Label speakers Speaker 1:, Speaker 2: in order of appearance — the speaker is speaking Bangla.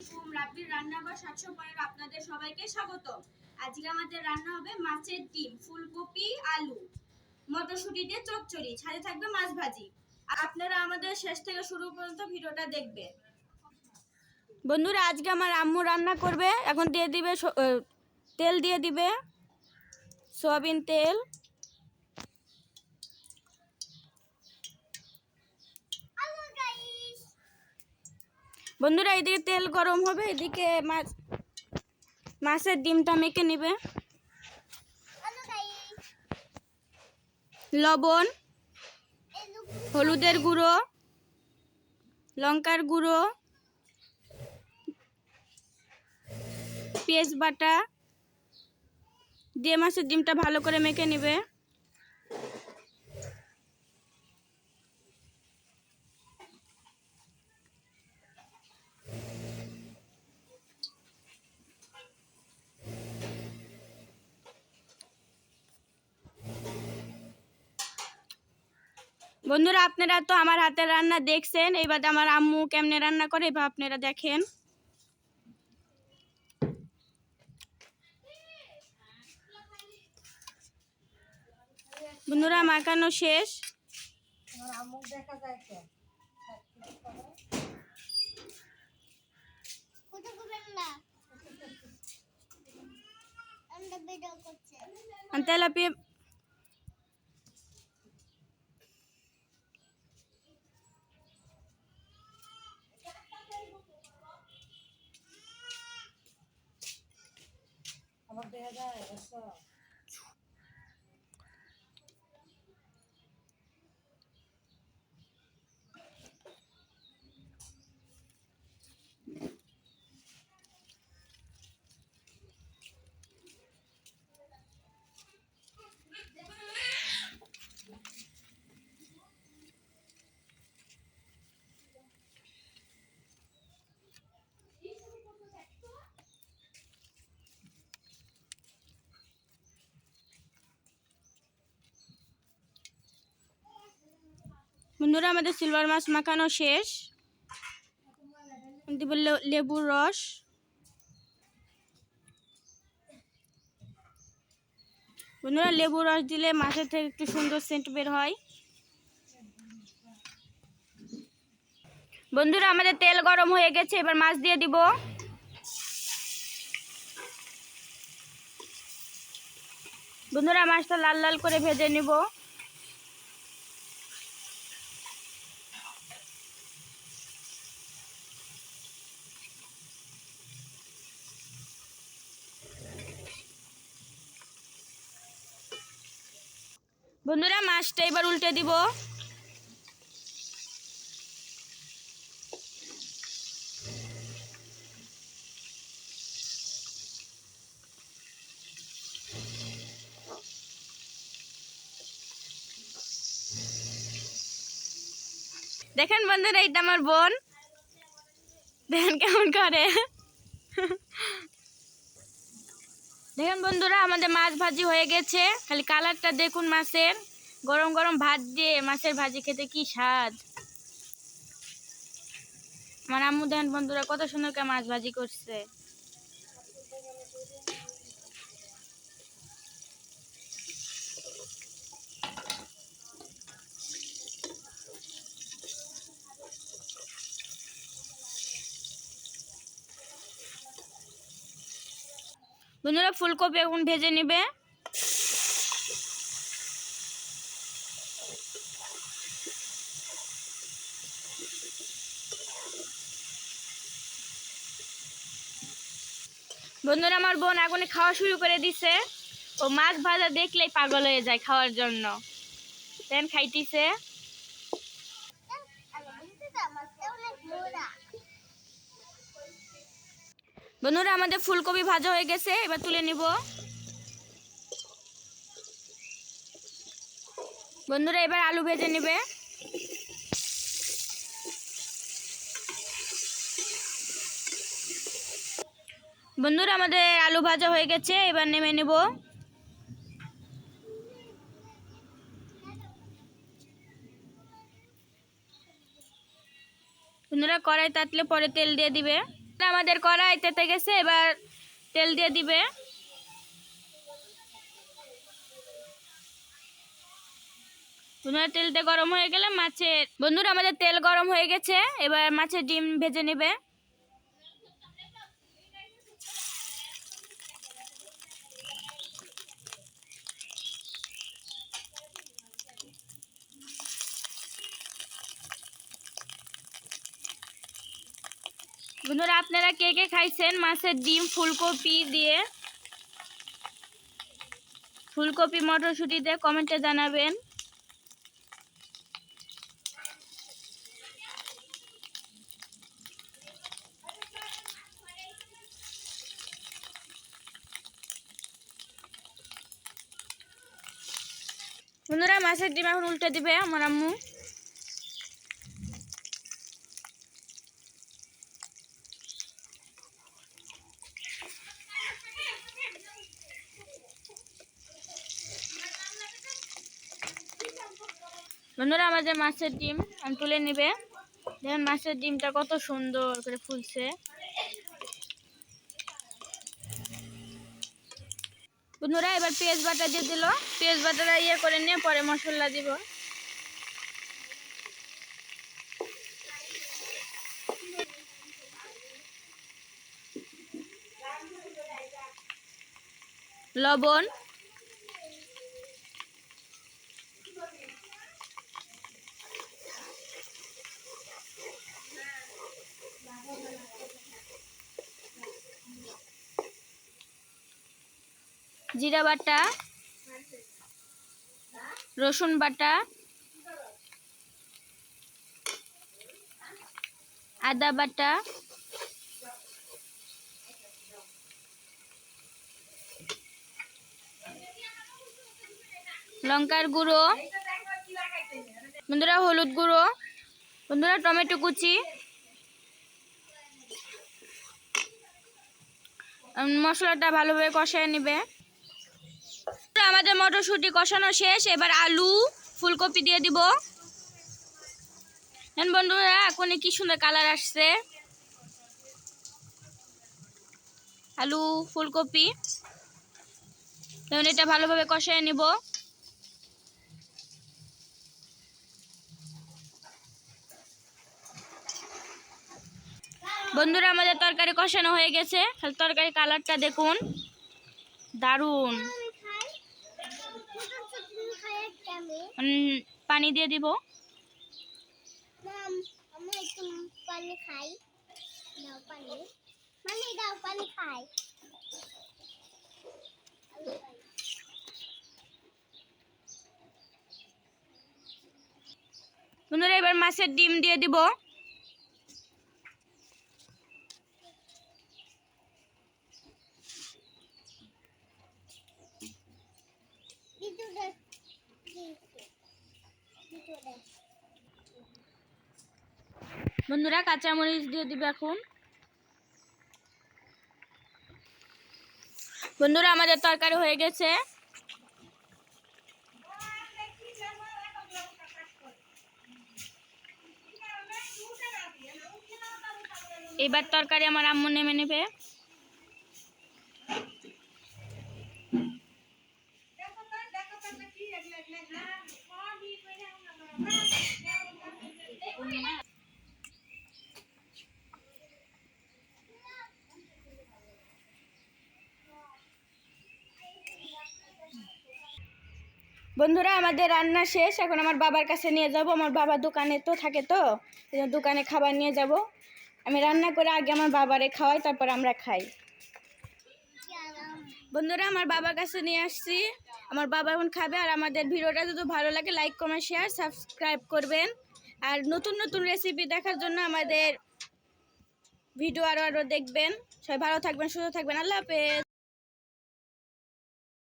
Speaker 1: আসসালামাইকুম রাব্বির রান্নাঘর সাতশো পনেরো আপনাদের সবাইকে স্বাগত আজকে আমাদের রান্না হবে মাছের ডিম, ফুলকপি, আলু, মটরশুঁটি দিয়ে চচ্চড়ি, সাথে থাকবে মাছ ভাজি। আপনারা আমাদের শেষ থেকে শুরু পর্যন্ত ভিডিওটা দেখবেন। বন্ধুরা, আজকে আমার আম্মু রান্না করবে। এখন দিয়ে দিবে তেল দিয়ে দিবে। সয়াবিন তেল। বন্ধুরা, এদিকে তেল গরম হবে, এদিকে মাছ, মাছের ডিমটা মেখে নেবে। লবণ, হলুদের গুঁড়ো, লঙ্কার গুঁড়ো, পেঁয়াজ বাটা দিয়ে মাছের ডিমটা ভালো করে মেখে নেবে। বন্ধুরা আপনারা তো আমার হাতের রান্না দেখছেন। এবার আমার আম্মু কেমনে রান্না করে এবার আপনারা দেখেন। বন্ধুরা মাখানো শেষ।
Speaker 2: কোথাও করবেন না আমরা
Speaker 1: বন্ধুরা, আমাদের সিলভার মাছ মাখানো শেষ। লেবুর রস। বন্ধুরা, লেবুর রস দিলে মাছের থেকে একটু সুন্দর সেন্ট বের হয়। বন্ধুরা, আমাদের তেল গরম হয়ে গেছে, এবার মাছ দিয়ে দিব। বন্ধুরা, মাছটা লাল লাল করে ভেজে নিব। বন্ধুরা মাছটা এবার উল্টে দিব। দেখেন বন্ধুরা এইটা আমার বোন। দেখেন কেমন করে। দেখেন বন্ধুরা, আমাদের মাছ ভাজি হয়ে গেছে। খালি কালারটা দেখুন মাছের। গরম গরম ভাত দিয়ে মাছের ভাজি খেতে কি স্বাদ। আমার আম্মু দেখেন বন্ধুরা, কত সুন্দর মাছ ভাজি করছে। বন্ধুরা, ফুলকপি এখন ভেজে নিবে। বন্ধুরা, আমার বোন আগুনে খাওয়া শুরু করে দিছে। ও মাছ ভাজা দেখলেই পাগল হয়ে যায় খাওয়ার জন্য। দেন খাইতিছে। বন্ধুরা, আমাদের ফুলকপি ভাজা হয়ে গেছে, এবার তুলে নিব। বন্ধুরা, এবার আলু ভেজে নেবে। বন্ধুরা, আমাদের আলু ভাজা হয়ে গেছে, এবার নেমে নেব। বন্ধুরা কড়াই তাতলে পরে তেল দিয়ে দিবে। আমাদের কড়াই তেতে গেছে, এবার তেল দিয়ে দিবে। বন্ধুরা তেলটা গরম হয়ে গেলে মাছের বন্ধুরা, আমাদের তেল গরম হয়ে গেছে, এবার মাছের ডিম ভেজে নেবে। বন্ধুরা, আপনারা কে কে খাইছেন? মাছের ডিম, ফুলকপি দিয়ে। ফুলকপি, মটরশুঁটি দিয়ে কমেন্টে জানাবেন। বন্ধুরা, মাছের ডিম এখন উল্টে দিবে আমার আম্মু। বন্ধুরা, আমাদের মাছের ডিম আমি তুলে নিবে। দেখেন মাছের ডিমটা কত সুন্দর করে ফুলছে। বন্ধুরা, এবার পেঁয়াজ বাটা দিয়ে দিল। পেঁয়াজ বাটাটা ইয়ে করে নিয়ে পরে মশলা দিব। লবণ জিরা বাটা, রসুন বাটা, আদা বাটা, লঙ্কার গুঁড়ো, বন্ধুরা হলুদ গুঁড়ো, বন্ধুরা টমেটো কুচি মশলাটা ভালোভাবে কষায় নেবে। আমাদের মটরশুঁটি কষানো শেষ, এবার আলু, ফুলকপি দিয়ে দিব। হ্যাঁ বন্ধুরা এখন কি সুন্দর কালার আসছে। আলু, ফুলকপি। এখন এটা ভালোভাবে কষায় নিব। বন্ধুরা, আমাদের তরকারি কষানো হয়ে গেছে। তরকারি কালারটা দেখুন। দারুণ
Speaker 2: আমি খাই ছোট ছোট খাই একটা আমি
Speaker 1: উম, পানি দিয়ে দিব।
Speaker 2: পানি খাই। দাও পানি। মানে দাও পানি খাই।
Speaker 1: বন্ধুরা এবার মাছের ডিম দিয়ে দিব। বন্ধুরা, কাঁচামরিচ দিয়ে দিবে এখন। বন্ধুরা, আমাদের তরকারি হয়ে গেছে। এবার তরকারি আমার আম্মু নেমে নেবে। বন্ধুরা, আমাদের রান্না শেষ। এখন আমার বাবার কাছে নিয়ে যাব। আমার বাবা দোকানে তো থাকে তো দোকানে খাবার নিয়ে যাব। আমি রান্না করে আগে আমার বাবারে খাওয়াই, তারপর আমরা খাই। বন্ধুরা, আমার বাবার কাছে নিয়ে আসছি। আমার বাবা এখন খাবে, আর আমাদের ভিডিওটা যদি ভালো লাগে লাইক কমেন্ট শেয়ার সাবস্ক্রাইব করবেন। আর নতুন নতুন রেসিপি দেখার জন্য আমাদের ভিডিও আরও আরও দেখবেন। সবাই ভালো থাকবেন, সুস্থ থাকবেন। আল্লাহ হাফেজ।